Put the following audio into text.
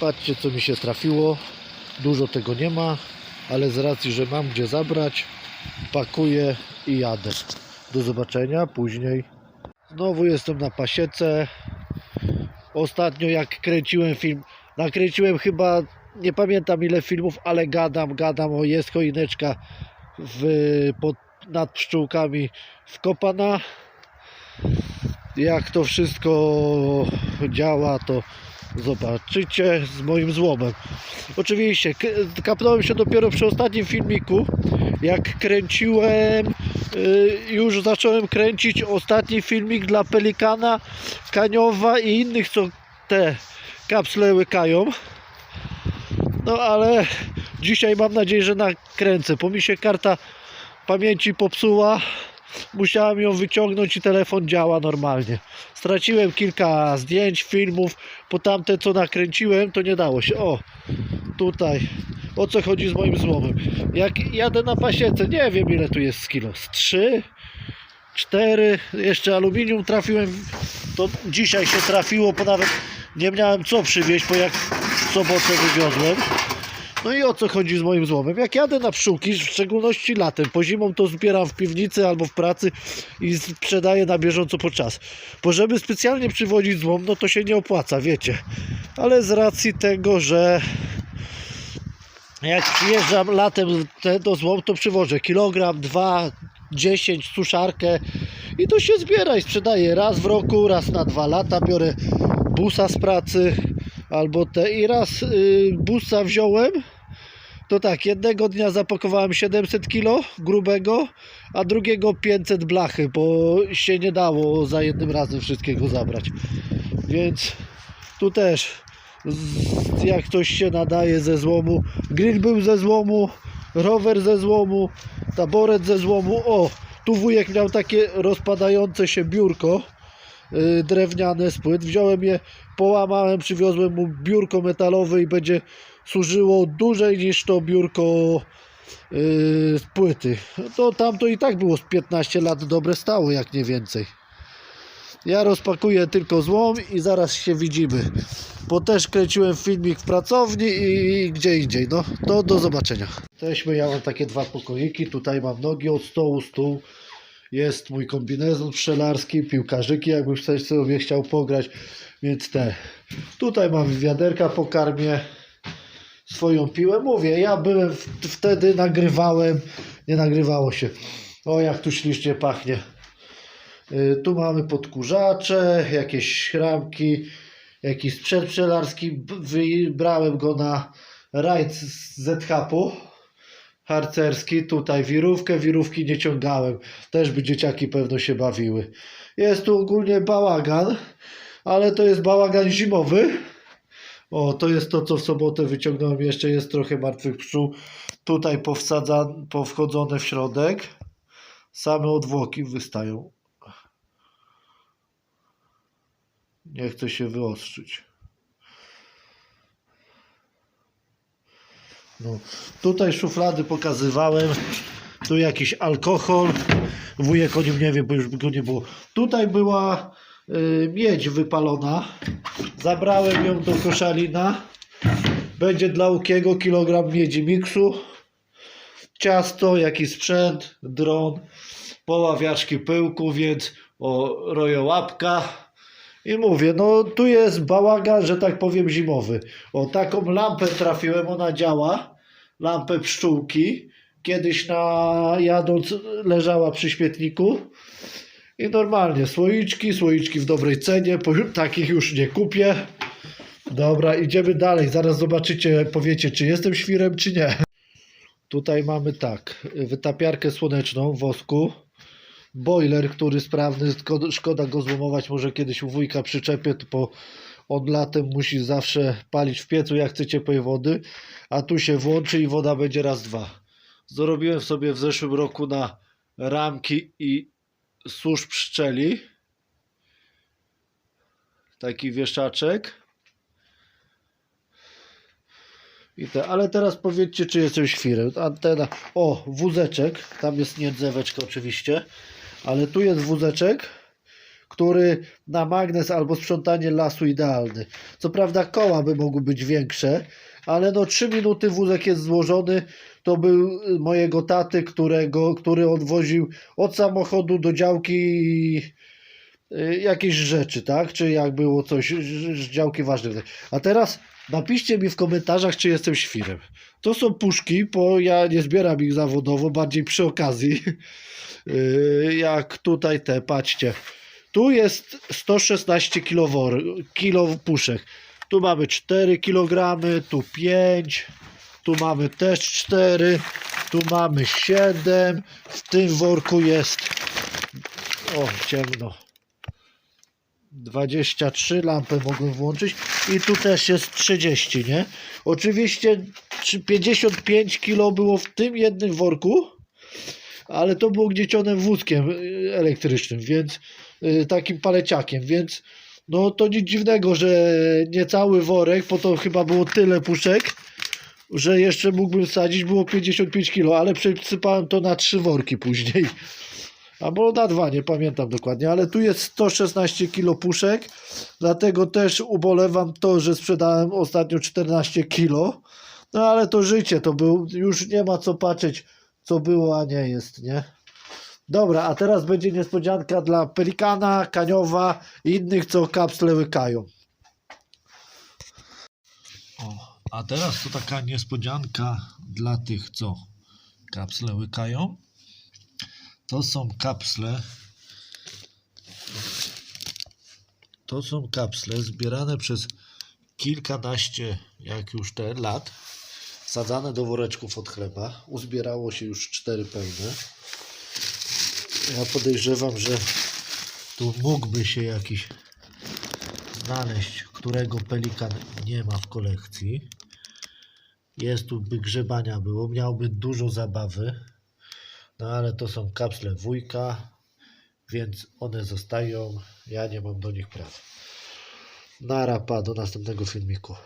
Patrzcie co mi się trafiło. Dużo tego nie ma, ale z racji, że mam gdzie zabrać, pakuję i jadę. Do zobaczenia później. Znowu jestem na pasiece. Ostatnio jak kręciłem film, nakręciłem chyba, nie pamiętam ile filmów, ale gadam, gadam o jest choineczka w, pod, nad pszczółkami wkopana. Jak to wszystko działa, to zobaczycie z moim złomem. Oczywiście, kapnąłem się dopiero przy ostatnim filmiku, jak kręciłem, y, już zacząłem kręcić ostatni filmik dla Pelikana, Kaniowa i innych, co te kapsle łykają. No ale dzisiaj mam nadzieję, że nakręcę, bo mi się karta pamięci popsuła. Musiałem ją wyciągnąć i telefon działa normalnie. Straciłem kilka zdjęć, filmów, bo tamte co nakręciłem to nie dało się. O, tutaj. O co chodzi z moim złomem? Jak jadę na pasiece, nie wiem ile tu jest z kilo. Z 3, 4, jeszcze aluminium trafiłem. To dzisiaj się trafiło, bo nawet nie miałem co przywieźć, bo jak w sobotę wywiozłem. No i o co chodzi z moim złomem? Jak jadę na pszczółki, w szczególności latem, po zimą to zbieram w piwnicy albo w pracy i sprzedaję na bieżąco po czas. Bo żeby specjalnie przywozić złom, no to się nie opłaca, wiecie. Ale z racji tego, że jak przyjeżdżam latem te, do złom, to przywożę kilogram, dwa, dziesięć, suszarkę i to się zbiera i sprzedaję raz w roku, raz na dwa lata. Biorę busa z pracy albo te i raz y, busa wziąłem. To tak, jednego dnia zapakowałem 700 kg grubego, a drugiego 500 blachy, bo się nie dało za jednym razem wszystkiego zabrać. Więc tu też jak ktoś się nadaje ze złomu. Grill był ze złomu, rower ze złomu, taboret ze złomu. O, tu wujek miał takie rozpadające się biurko drewniane z płyt. Wziąłem je, połamałem, przywiozłem mu biurko metalowe i będzie służyło dłużej niż to biurko y, z płyty. To tamto i tak było z 15 lat dobre stało, jak nie więcej. Ja rozpakuję tylko złom i zaraz się widzimy. Bo też kręciłem filmik w pracowni i gdzie indziej. No to do zobaczenia. Jesteśmy, ja mam takie dwa pokoiki. Tutaj mam nogi od stołu, stół. Jest mój kombinezon pszczelarski, piłkarzyki, jakby ktoś sobie chciał pograć. Więc te. Tutaj mam wiaderka po karmie. Swoją piłę. Mówię, ja byłem wtedy, nagrywałem. Nie nagrywało się. O, jak tu ślicznie pachnie. Y, Tu mamy podkurzacze, jakieś ramki, jakiś sprzęt pszczelarski. Wybrałem go na rajd z ZHP-u harcerski. Tutaj wirówkę, wirówki nie ciągałem. Też by dzieciaki pewno się bawiły. Jest tu ogólnie bałagan, ale to jest bałagan zimowy. O, to jest to, co w sobotę wyciągnąłem. Jeszcze jest trochę martwych pszczół. Tutaj powchodzone w środek. Same odwłoki wystają. Nie chce się wyostrzyć. No. Tutaj szuflady pokazywałem. Tu jakiś alkohol. Wujek o nim nie wie, bo już go nie było. Tutaj była y, miedź wypalona. Zabrałem ją do koszalina. Będzie dla Łukiego kilogram miedzi miksu. Ciasto, jakiś sprzęt, dron, poławiaczki pyłku, więc o rojołapka. I mówię, no tu jest bałagan, że tak powiem zimowy. O taką lampę trafiłem, ona działa. Lampę pszczółki. Kiedyś na jadąc leżała przy śmietniku. I normalnie słoiczki, słoiczki w dobrej cenie, takich już nie kupię. Dobra, idziemy dalej. Zaraz zobaczycie, powiecie, czy jestem świrem, czy nie. Tutaj mamy tak, wytapiarkę słoneczną w wosku boiler, który sprawny, szkoda- go złomować, może kiedyś u wujka przyczepię, bo on latem musi zawsze palić w piecu jak chce ciepłej wody, a tu się włączy i woda będzie raz, dwa. Zrobiłem sobie w zeszłym roku na ramki i susz pszczeli taki wieszaczek i te, ale teraz powiedzcie, czy jestem świrem. Antena, o, wózeczek, tam jest nie drzeweczka oczywiście, ale tu jest wózeczek, który na magnes albo sprzątanie lasu idealny. Co prawda koła by mogły być większe, ale no 3 minuty wózek jest złożony. To był y, mojego taty, którego, który odwoził od samochodu do działki jakieś rzeczy, tak? Czy jak było coś działki ważnych. A teraz napiszcie mi w komentarzach, czy jestem świrem. To są puszki, bo ja nie zbieram ich zawodowo, bardziej przy okazji. Yy, Jak tutaj te, patrzcie. Tu jest 116 kilo, kilo puszek. Tu mamy 4 kg, tu 5, tu mamy też 4, tu mamy 7. W tym worku jest o, ciemno. 23 lampy mogłem włączyć i tu też jest 30, nie? Oczywiście trzy- 55 kg było w tym jednym worku, ale to było gniecione wózkiem y, elektrycznym, więc y, takim paleciakiem, więc no to nic dziwnego, że nie cały worek, bo to chyba było tyle puszek, że jeszcze mógłbym wsadzić, było 55 kg, ale przesypałem to na trzy worki później. Albo na dwa, nie pamiętam dokładnie, ale tu jest 116 kg puszek, dlatego też ubolewam to, że sprzedałem ostatnio 14 kg. No ale to życie, to był, już nie ma co patrzeć, co było, a nie jest, nie? Dobra, a teraz będzie niespodzianka dla Pelikana, Kaniowa i innych, co kapsle łykają. O, a teraz to taka niespodzianka dla tych, co kapsle łykają. To są kapsle. To są kapsle zbierane przez kilkanaście, jak już te lat, sadzane do woreczków od chleba. Uzbierało się już cztery pełne. Ja podejrzewam, że tu mógłby się jakiś znaleźć, którego pelikan nie ma w kolekcji. Jest tu by grzebania było, miałby dużo zabawy. No ale to są kapsle wujka, więc one zostają. Ja nie mam do nich praw. Narapa do następnego filmiku.